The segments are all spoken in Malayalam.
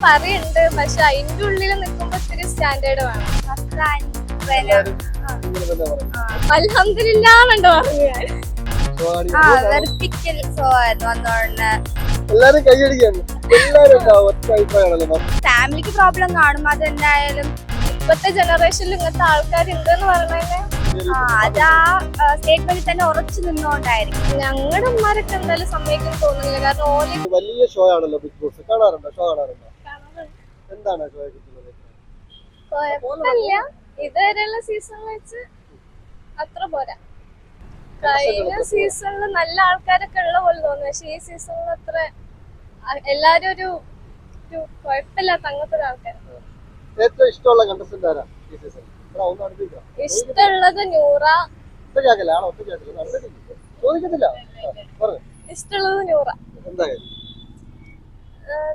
പറയുന്നുണ്ട് പക്ഷെ അതിന്റെ ഉള്ളിൽ നിൽക്കുമ്പോ ഇത്തിരി സ്റ്റാൻഡേർഡ് വേണം. അലഹമില്ലാന്നുണ്ട് പറഞ്ഞു ഞാൻ ഫാമിലിക്ക് പ്രോബ്ലം കാണും. അതെന്തായാലും ഇപ്പത്തെ ജനറേഷനിൽ ഇങ്ങനത്തെ ആൾക്കാർ ഉണ്ടെന്ന് പറഞ്ഞാൽ ആ അത് ആ സ്റ്റേറ്റ്മെന്റിൽ തന്നെ ഉറച്ചു നിന്നോണ്ടായിരിക്കും. ഞങ്ങളുടെ ഉമ്മാരൊക്കെ എന്തായാലും സമ്മതിക്കാൻ തോന്നുന്നില്ല. കാരണം ഓൽ വലിയ ഷോ ആണല്ലോ ബിഗ് ബോസ് കാണാറുണ്ടോ? ഷോ കാണാറുണ്ടോ? എന്താണ് കുഴപ്പമില്ല. ഇതുവരെയുള്ള സീസൺ വെച്ച് അത്ര പോരാ. കഴിഞ്ഞ സീസണിൽ നല്ല ആൾക്കാരൊക്കെ ഉള്ള പോലെ തോന്നുന്നു പക്ഷെ ഈ സീസണിൽ അത്ര എല്ലാരും ഒരു ഒരു കുഴപ്പമില്ലാത്ത അങ്ങനത്തെ ഒരു ആൾക്കാർ ഏറ്റവും ഇഷ്ടമുള്ള കണ്ടസ്റ്റന്റ് ആരാ ഈ സീസൺ ഇവിടെ ഒന്ന് അടുപ്പിക്കാം. ഇഷ്ടമുള്ളത് നൂറ. ഇഷ്ടമുള്ളത് നൂറ.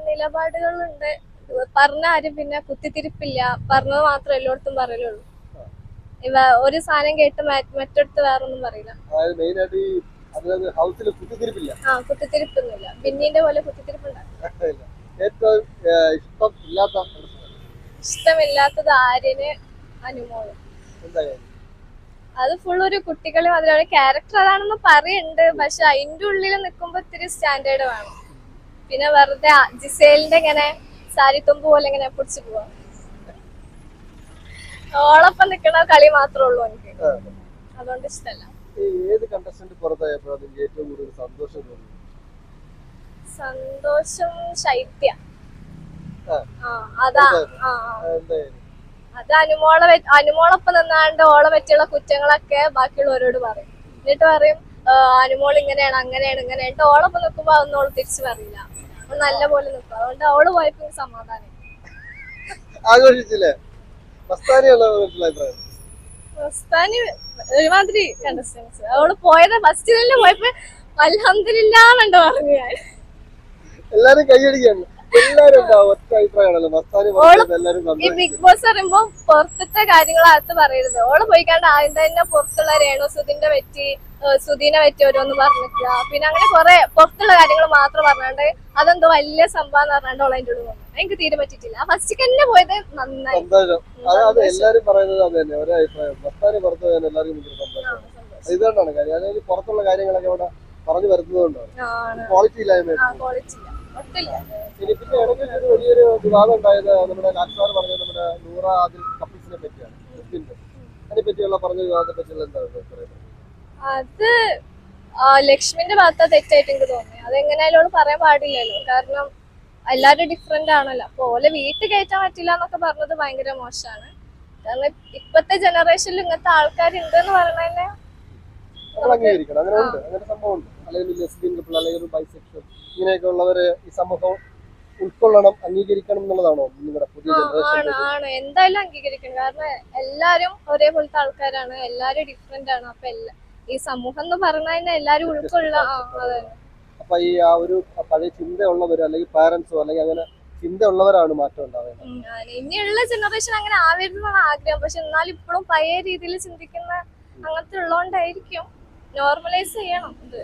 നിലപാടുകളുണ്ട്. പറഞ്ഞ ആരും പിന്നെ കുത്തിത്തിരിപ്പില്ല. പറഞ്ഞത് മാത്രമേ എല്ലായിടത്തും പറയലുള്ളൂ. ഇവ ഒരു സാധനം കേട്ട് മറ്റൊടുത്ത് വേറൊന്നും പറയില്ല. ആ കുത്തിത്തിരിപ്പൊന്നുമില്ല. പോലെ കുത്തിത്തിരിപ്പുണ്ടാകും? ഇഷ്ടമില്ലാത്തത് ആര്യന് അനുമോദം അത് ഫുൾ ഒരു കുട്ടികളെ അതിലാണ് ക്യാരക്ടർ അതാണെന്ന് പറയുന്നുണ്ട് പക്ഷെ അതിന്റെ ഉള്ളിൽ നിൽക്കുമ്പോ ഇത്തിരി സ്റ്റാൻഡേർഡ് വേണം. പിന്നെ വെറുതെ ജിസേലിന്റെ ഇങ്ങനെ സാരിത്തുമ്പ് പോലെ ഇങ്ങനെ പിടിച്ചു പോവാ. ഓളൊപ്പം നിക്കണ കളി മാത്രമേ ഉള്ളൂ എനിക്ക്. അതുകൊണ്ട് ഇഷ്ടല്ല. ഏത് കണ്ടസ്റ്റന്റ് പുറത്തായപ്പോഴാണ് നിങ്ങൾക്ക് ഏറ്റവും കൂടുതൽ സന്തോഷം സന്തോഷം ശൈത്യ. അതാ അനുമോളെ അനുമോളൊപ്പം നിന്നാണ്ട് ഓളെ പറ്റിയുള്ള കുറ്റങ്ങളൊക്കെ ബാക്കിയുള്ളവരോട് പറയും. എന്നിട്ട് പറയും അനുമോൾ ഇങ്ങനെയാണ് അങ്ങനെയാണ് ഇങ്ങനെയാണ്. ഓളൊപ്പം നിൽക്കുമ്പോ അതൊന്നും തിരിച്ചു പറയില്ല. നല്ല പോലെ നിൽക്കും അതുകൊണ്ട് അവൾ പോയപ്പോ സമാധാനം. ആഘോഷിച്ചില്ലേ? മസ്താനിയുള്ള വീട്ടിലെ അഭിപ്രായം? മസ്താനി ഒരുമാതിരി കണ്ടസ്റ്റൻസ്. അവൾ പോയത് ഫസ്റ്റ് തന്നെ പോയപ്പോ അൽഹംദുലില്ലാന്നുണ്ട് പറഞ്ഞു ഞാൻ. എല്ലാരും കൈയടിക്കാണ് ഈ ബിഗ് ബോസ് പറയുമ്പോ പുറത്തത്തെ കാര്യങ്ങൾ അകത്ത് പറയരുത്. ഓൾ പോയിക്കാണ്ട് ആദ്യം തന്നെ പുറത്തുള്ള രേണു സുധിന്റെ പറ്റി സുധീനെ പറ്റി ഓരോന്ന് പറഞ്ഞിക്കുക പിന്നെ അങ്ങനെ കുറെ പുറത്തുള്ള കാര്യങ്ങൾ മാത്രം പറഞ്ഞാണ്ട് അതെന്തോ വലിയ സംഭവം പറഞ്ഞാണ്ട് ഓളെ അതിന്റെ എനിക്ക് തീരെ പറ്റിയിട്ടില്ല. ഫസ്റ്റ് തന്നെ പോയത് നന്നായി. എല്ലാരും പറയുന്നത് അത് തന്നെ. ഒരേ അഭിപ്രായം. മസ്താനി പുറത്തു പോയാൽ എല്ലാവർക്കും ഭയങ്കര ആ, സന്തോഷം. സന്തോഷം. ഇതുകൊണ്ടാണ് കാര്യം. അതായത് പുറത്തുള്ള കാര്യങ്ങളൊക്കെ ഇവിടെ പറഞ്ഞു വരുന്നതുകൊണ്ടാണ്. ക്വാളിറ്റി ഇല്ലായ്മ ആ ക്വാളിറ്റി ഇല്ല ഒട്ടില്ല ഇനി പിന്നെ ഇടയ്ക്ക് ഒരു വലിയൊരു വിവാദം ഉണ്ടായത് നമ്മുടെ ലാൽസാർ പറഞ്ഞത് നമ്മുടെ നൂറ ആദിൽ കപ്പിൾസിനെ പറ്റിയാണ് അതിനെ പറ്റിയുള്ള പറഞ്ഞ വിവാദത്തെ പറ്റിയുള്ള എന്താ പറയുന്നത് അത് ലക്ഷ്മിന്റെ ഭാഗത്ത് തെറ്റായിട്ട് എനിക്ക് തോന്നി അതെങ്ങനെയായാലും ഓൾ പറയാൻ പാടില്ലല്ലോ. കാരണം എല്ലാരും ഡിഫറെന്റ് ആണല്ലോ. അപ്പൊ ഓലെ വീട്ടിൽ കയറ്റാൻ പറ്റില്ല എന്നൊക്കെ പറഞ്ഞത് ഭയങ്കര മോശമാണ്. കാരണം ഇപ്പത്തെ ജനറേഷനിൽ ഇങ്ങനത്തെ ആൾക്കാരുണ്ട് എന്ന് നമ്മൾ അംഗീകരിക്കണം അങ്ങനെ ഉണ്ട്. അങ്ങനെ സംഭവം ഉണ്ട് അല്ലെങ്കിൽ ലെസ്ബിയൻ കപ്പിൾ അല്ലെങ്കിൽ ഒരു ബൈസെക്ഷൻ ഇങ്ങനെയൊക്കെ ഉള്ളവര് ഈ സമൂഹം ഉൾക്കൊള്ളണം അംഗീകരിക്കണം എന്നുള്ളതാണോ നിങ്ങളുടെ പുതിയ ജനറേഷൻ ആണ് ആണ്. എന്തായാലും അംഗീകരിക്കണം. കാരണം എല്ലാരും ഒരേപോലത്തെ ആൾക്കാരാണ്. എല്ലാരും ഡിഫറെന്റ് ആണ്. അപ്പൊ എല്ലാ ഈ സമൂഹം എന്ന് പറഞ്ഞാൽ എല്ലാരും ഉൾക്കൊള്ള ആ അതെ. അപ്പൊ ഈ ആ ഒരു പഴയ ചിന്തയുള്ളവര് അല്ലെങ്കിൽ പാരന്റ്സോ അല്ലെങ്കിൽ അങ്ങനെ ചിന്തയുള്ളവരാണ് മാറ്റം ഉണ്ടാവേണ്ടത് ഉം, ആണ്. ഇനിയുള്ള ജനറേഷൻ അങ്ങനെ ആവരുന്നാണ് എന്നാണ് ആഗ്രഹം. പക്ഷെ എന്നാലും ഇപ്പോഴും പഴയ രീതിയിൽ ചിന്തിക്കുന്ന അങ്ങനത്തെ ഉള്ളതുകൊണ്ടായിരിക്കും നോർമലൈസ് ചെയ്യണം. ഇത്.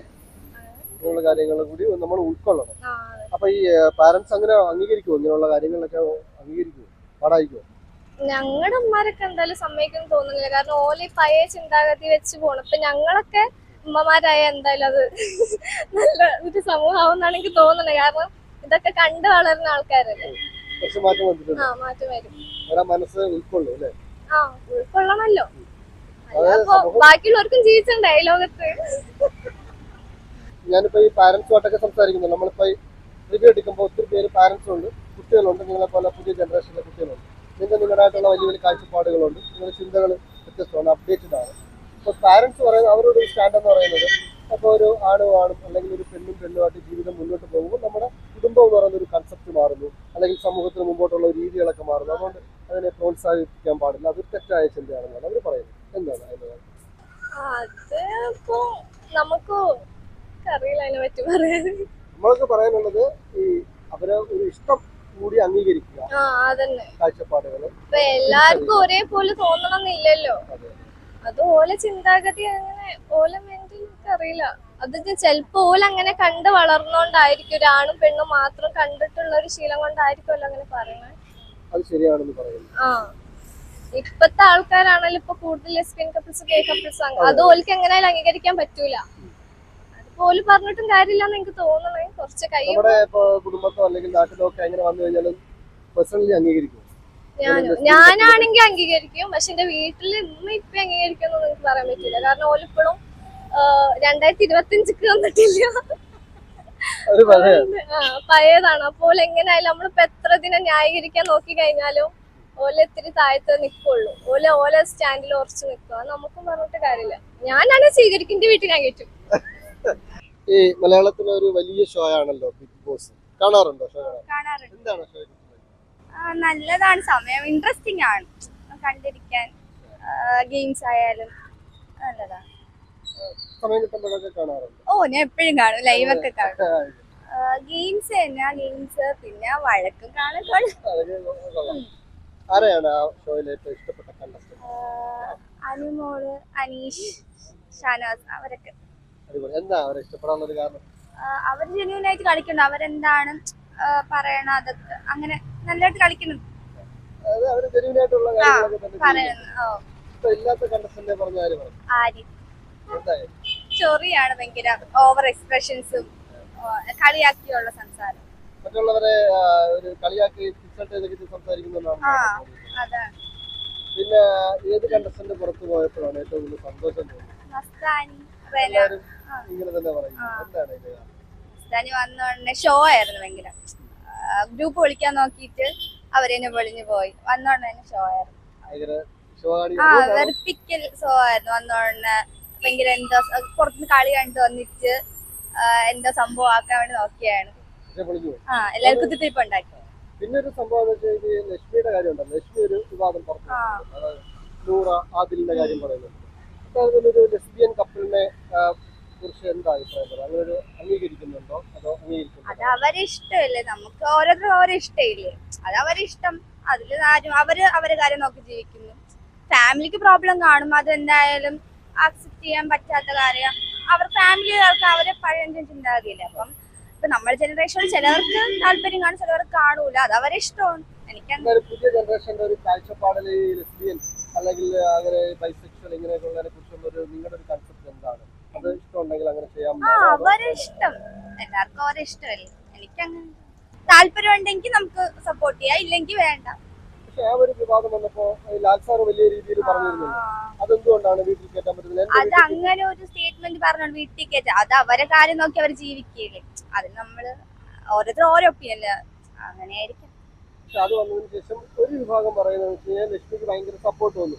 ഇങ്ങനെയുള്ള കാര്യങ്ങൾ കൂടി നമ്മൾ ഉൾക്കൊള്ളണം. അപ്പൊ ഈ പാരന്റ്സ് അങ്ങനെ അംഗീകരിക്കുമോ ഇങ്ങനെയുള്ള കാര്യങ്ങളിലൊക്കെ അംഗീകരിക്കുമോ പാടായിക്കോ ഞങ്ങളുടെ ഉമ്മാരൊക്കെ എന്തായാലും സമ്മതിക്കും തോന്നുന്നില്ല. കാരണം ഓൽ പഴയ ചിന്താഗതി വെച്ച് പോണം. ഇപ്പൊ ഞങ്ങളൊക്കെ ഉമ്മമാരായ എന്തായാലും അത് നല്ല ഒരു സമൂഹമാവും എന്നാണ് എനിക്ക് തോന്നുന്നത് കാരണം ഇതൊക്കെ കണ്ടു വളരുന്ന ആൾക്കാരല്ലേ ആ മാറ്റം വരും. മനസ്സ് ഉൾക്കൊള്ളും ആ ഉൾക്കൊള്ളണമല്ലോ അതായത് അപ്പൊ ബാക്കിയുള്ളവർക്കും ജീവിച്ചിട്ടുണ്ടേ ഈ ലോകത്ത്. ഞാനിപ്പോ ഈ പാരന്റ്സുമായിട്ടൊക്കെ സംസാരിക്കുന്നു നമ്മളിപ്പോ റിവ്യൂ എടുക്കുമ്പോൾ ഒത്തിരി പേര് പാരന്റ്സും ഉണ്ട് കുട്ടികളുണ്ട്. നിങ്ങളെ പോലെ പുതിയ ജനറേഷനിലെ കുട്ടികളുണ്ട്. നിങ്ങൾ നിങ്ങളുടേതായിട്ടുള്ള വലിയ വലിയ കാഴ്ചപ്പാടുകളുണ്ട്. നിങ്ങളുടെ ചിന്തകൾ വ്യത്യസ്തമാണ് അപ്ഡേറ്റഡ് ആണ് അപ്പോൾ പാരന്റ്സ് പറയുന്നത് അവരുടെ ഒരു സ്റ്റാൻഡ് എന്ന് പറയുന്നത് അപ്പോൾ ഒരു ആണും ആണും അല്ലെങ്കിൽ ഒരു പെണ്ണും പെണ്ണുമായിട്ട് ജീവിതം മുന്നോട്ട് പോകുമ്പോൾ നമ്മുടെ കുടുംബം എന്ന് പറയുന്ന ഒരു കൺസെപ്റ്റ് മാറുന്നു. അല്ലെങ്കിൽ സമൂഹത്തിന് മുമ്പോട്ടുള്ള രീതികളൊക്കെ മാറുന്നു. അതുകൊണ്ട് അതിനെ പ്രോത്സാഹിപ്പിക്കാൻ പാടില്ല. അത് തെറ്റായ ചിന്തയാണെന്നാണ് അവർ പറയുന്നത്. എന്താണ് അത് ഇപ്പൊ നമുക്ക് അറിയില്ല അതിനെ പറ്റി പറയാൻ. നമ്മൾക്ക് പറയാനുള്ളത് ഈ അവരെ ഒരു ഇഷ്ടം കൂടി അംഗീകരിക്കുക. കാഴ്ചപ്പാടുകൾ ഇപ്പൊ എല്ലാവർക്കും ഒരേപോലെ തോന്നണം എന്നില്ലല്ലോ അതെ ഓലെ ചിന്താഗതി അങ്ങനെ ഓലെ മെന്റൽ അറിയില്ല. അത് ചിലപ്പോ ഓല അങ്ങനെ കണ്ട് വളർന്നോണ്ടായിരിക്കും. ഒരു ആണും പെണ്ണും മാത്രം കണ്ടിട്ടുള്ള ഒരു ശീലം കൊണ്ടായിരിക്കുമല്ലോ അങ്ങനെ പറയുന്നത്. അത് ശരിയാണെന്ന് പറയുന്നു. ആ. ഇപ്പത്തെ ആൾക്കാരാണല്ലോ ഇപ്പൊ കൂടുതൽ ലെസ്ബിയൻ കപ്പിൾസ് ഗേ കപ്പിൾസ് അത് ഓൽക്ക് എങ്ങനെയാലും അംഗീകരിക്കാൻ പറ്റൂല. അതിപ്പോ പറഞ്ഞിട്ടും പറഞ്ഞിട്ടും കാര്യമില്ലെന്ന് എനിക്ക് തോന്നണേ കുറച്ച് കഴിയും കുടുംബത്തോ അല്ലെങ്കിൽ നാട്ടിലോ ഒക്കെ എങ്ങനെ വന്നു കഴിഞ്ഞാലും പേഴ്സണലി അംഗീകരിക്കും ഞാനോ ഞാനാണെങ്കിൽ അംഗീകരിക്കും. പക്ഷെ എന്റെ വീട്ടിൽ ഇന്ന് ഇപ്പൊ അംഗീകരിക്കുമെന്ന് എനിക്ക് പറയാൻ പറ്റില്ല കാരണം ഓലിപ്പോഴും രണ്ടായിരത്തി ഇരുപത്തി അഞ്ചിക്ക് വന്നിട്ടില്ല. പഴയതാണ്. അപ്പോൾ എങ്ങനെയായാലും നമ്മളിപ്പോ എത്ര ദിനം ന്യായീകരിക്കാൻ നോക്കി കഴിഞ്ഞാലും ഓല ഇത്തിരി താഴത്ത് നിക്കുള്ളൂ. ഓല ഓല സ്റ്റാൻഡിൽ ഉറച്ചു നിൽക്കുക അത് നമുക്കും പറഞ്ഞിട്ട് കാര്യമില്ല. ഞാനാണ് സ്വീകരിക്കുന്ന വീട്ടിൽ ഞാൻ കേട്ടു ഈ മലയാളത്തിലെ ഒരു വലിയ ഷോ ആണല്ലോ ബിഗ് ബോസ് കാണാറുണ്ടോ ഷോ എന്താണ് ഷോ നല്ലതാണ്. സമയം ഇൻട്രസ്റ്റിംഗ് ആണ്. കണ്ടിരിക്കാൻ ഗെയിംസ് ആയാലും നല്ലതാണ്. സമയം കിട്ടുമ്പോഴൊക്കെ കാണാറുണ്ട്? ഓ ഞാൻ എപ്പോഴും കാണും. ലൈവ് ഒക്കെ കാണും. ഗെയിംസ് തന്നെ. ഗെയിംസ് പിന്നെ വഴക്കും കാണും. ആരെയാണ് ആ ഷോയിൽ ഏറ്റവും ഇഷ്ടപ്പെട്ട കണ്ടസ്റ്റന്റ്? അനുമോൾ അനീഷ് ഷാനവാസ് അവരൊക്കെ. അതുപോലെ എന്താ അവരെ ഇഷ്ടപ്പെടാനുള്ള ഒരു കാരണം അവർ ജെന്യൂൻ ആയിട്ട് കളിക്കുന്നു അവരെന്താണ് എന്താണ് പറയണ അതൊക്കെ അങ്ങനെ നല്ലതായിട്ട് കളിക്കുന്നു. അത് അവർ ജെന്യൂനായിട്ടുള്ള കാര്യങ്ങളൊക്കെ തന്നെ. പറയുന്നു ഓ. ഇപ്പൊ ഇല്ലാത്ത കണ്ടസ്റ്റന്റ് പറഞ്ഞ ആര് പറയും? ആര്? എന്തായാലും. ചൊറിയാണ് ഭയങ്കര ഓവർ എക്സ്പ്രഷൻസും കളിയാക്കിയുള്ള സംസാരം. മറ്റുള്ളവരെ ഒരു കളിയാക്കി ഇൻസൾട്ട് ചെയ്തൊക്കെ സംസാരിക്കുന്നതാണ്. പിന്നെ ഏത് കണ്ടസ്റ്റന്റ് പുറത്തു പോയപ്പോഴാണ് ഏറ്റവും കൂടുതൽ സന്തോഷം തോന്നുന്നത് ഇങ്ങനെ തന്നെ എന്താണ് ഷോ ആയിരുന്നു ഭയങ്കര. ഗ്രൂപ്പ് വിളിക്കാൻ നോക്കിയിട്ട് അവരെന്നെ പൊളിഞ്ഞു പോയി. വന്നോടനെ ഷോ ആയിരുന്നു. ആ വെറുപ്പിക്കൽ ഷോ ആയിരുന്നു. വന്നോടനെ ഭയങ്കര എന്തോ പുറത്തുനിന്ന് കളി കണ്ടു വന്നിട്ട് എന്തോ സംഭവം ആക്കാൻ വേണ്ടി നോക്കിയാണ്. ആ എല്ലാവർക്കും കുത്തിത്തിരിപ്പ് ഉണ്ടാക്കി. പിന്നെ ഒരു സംഭവം എന്ന് വെച്ചാൽ ലക്ഷ്മിയുടെ കാര്യം ഉണ്ടല്ലോ ലക്ഷ്മി ഒരു വിവാദം പറഞ്ഞു. അതായത് നൂറ ആദിലിന്റെ കാര്യം പറയുന്നുണ്ട് അപ്പൊ അതിലൊരു ലെസ്ബിയൻ കപ്പിളിനെ കുറിച്ച് എന്താ അഭിപ്രായം? അങ്ങനെ ഒരു അംഗീകരിക്കുന്നുണ്ടോ? അതോ അംഗീകരിക്കുന്നുണ്ടോ അത് അവരെ ഇഷ്ടമല്ലേ? നമുക്ക് ഓരോരുത്തരും ഓരോ ഇഷ്ടമില്ലേ അത് അവരെ ഇഷ്ടം. അതിൽ ആരും അവർ അവരെ കാര്യം നോക്കി ജീവിക്കുന്നു. ഫാമിലിക്ക് പ്രോബ്ലം കാണും. അതെന്തായാലും അക്സെപ്റ്റ് ചെയ്യാൻ പറ്റാത്ത കാര്യം. അവർ ഫാമിലി അവരെ പഴയ ചിന്താഗതിയില്ല അപ്പം ഇപ്പൊ നമ്മുടെ ജനറേഷൻ ചിലവർക്ക് താല്പര്യം കാണും ചിലവർക്ക് കാണൂല. അത് അവരെ ഇഷ്ടമാണ്. എനിക്ക് പുതിയ ജനറേഷന്റെ ഒരു കാഴ്ചപ്പാടിൽ ലെസ്ബിയൻ അല്ലെങ്കിൽ അങ്ങനെ ബൈസെക്ഷൽ ഇങ്ങനെയൊക്കെയുള്ളതിനെ കുറിച്ചുള്ള ഒരു നിങ്ങളുടെ ഒരു കൺസെപ്റ്റ് എന്താണ്? അത് ഇഷ്ടമുണ്ടെങ്കിൽ അങ്ങനെ ചെയ്യാം ആ അവരെ ഇഷ്ടം എല്ലാവർക്കും അവരെ ഇഷ്ടമല്ലേ എനിക്കങ്ങനെ താല്പര്യം ഉണ്ടെങ്കിൽ നമുക്ക് സപ്പോർട്ട് ചെയ്യാം ഇല്ലെങ്കിൽ വേണ്ട. ഒരു വിവാദം വന്നപ്പോ ലാൽ സാർ വലിയ രീതിയിൽ പറഞ്ഞിരുന്നു. ആ. അതെന്തുകൊണ്ടാണ് വീട്ടിൽ കയറ്റാൻ പറ്റുന്നത്? അത് അങ്ങനെ ഒരു സ്റ്റേറ്റ്മെന്റ് പറഞ്ഞോണ്ട് വീട്ടിൽ കയറ്റാ അത് അവരെ കാര്യം നോക്കി അവർ ജീവിക്കുകയില്ലേ. അത് നമ്മൾ ഓരോരുത്തർ ഓരോ ഒപ്പീനിയൻ അങ്ങനെ ആയിരിക്കും. അത് വന്നതിന് ശേഷം ഒരു വിഭാഗം പറയുന്നത് ലക്ഷ്മിക്ക് ഭയങ്കര സപ്പോർട്ട് വന്നു.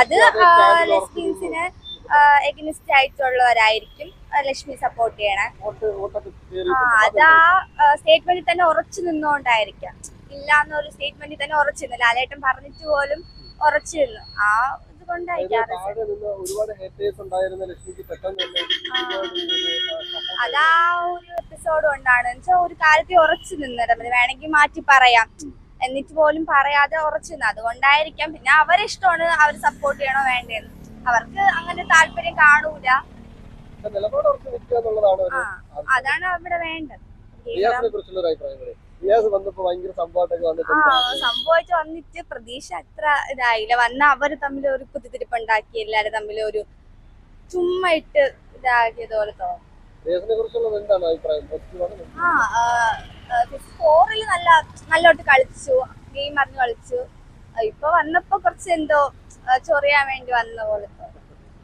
അത് ലക്ഷ്മി അതേ സ്റ്റാൻഡിൽ ഉറച്ചു ലെസ്ബിയൻസിന് എഗനിസ്റ്റ് ആയിട്ടുള്ളവരായിരിക്കും ലക്ഷ്മി സപ്പോർട്ട് ചെയ്യണേ. അത് ആ സ്റ്റേറ്റ്മെന്റിൽ തന്നെ ഉറച്ചു നിന്നുകൊണ്ടായിരിക്കാം. ഇല്ല എന്നൊരു സ്റ്റേറ്റ്മെന്റിൽ തന്നെ ഉറച്ചു നിന്നു ലാലേട്ടൻ പറഞ്ഞിട്ട് പോലും ഉറച്ചു നിന്നു ആ ഇത് കൊണ്ടായിരിക്കാം ആ, അതാ ഒരു എപ്പിസോഡ് കൊണ്ടാണ്. വെച്ചാൽ ഒരു കാര്യത്തിൽ ഉറച്ചു നിന്നത്. വേണമെങ്കിൽ മാറ്റി പറയാം. എന്നിട്ട് പോലും പറയാതെ ഉറച്ചു നിന്ന് അതുകൊണ്ടായിരിക്കാം. പിന്നെ അവരെ ഇഷ്ടമാണ് അവർ സപ്പോർട്ട് ചെയ്യണോ വേണ്ടെന്ന്. അവർക്ക് അങ്ങനെ താല്പര്യം കാണൂല. അതാണ് അവിടെ വേണ്ടത്. റിയാസ് വന്നപ്പോ ഭയങ്കര സംഭവമായിട്ടൊക്കെ വന്നിട്ട് ആ സംഭവിച്ചു വന്നിട്ട് പ്രതീക്ഷ അത്ര ഇതായില്ല. വന്ന അവർ തമ്മിൽ ഒരു കുത്തിത്തിരിപ്പ് ഉണ്ടാക്കി എല്ലാരും തമ്മിൽ ഒരു ചുമ്മാ ഇട്ട് ഇതാക്കിയതുപോലെ തോന്നും. റിയാസിനെ കുറിച്ചുള്ളത് എന്താണ് അഭിപ്രായം? പോസിറ്റീവ് ആണ് ആ ഫോറിൽ നല്ല നല്ലോട്ട് കളിച്ചു ഗെയിം അറിഞ്ഞു കളിച്ചു. ആ, ഇപ്പൊ വന്നപ്പോ കുറച്ച് എന്തോ ആ, ചൊറിയാൻ വേണ്ടി വന്ന പോലെ തോന്നി.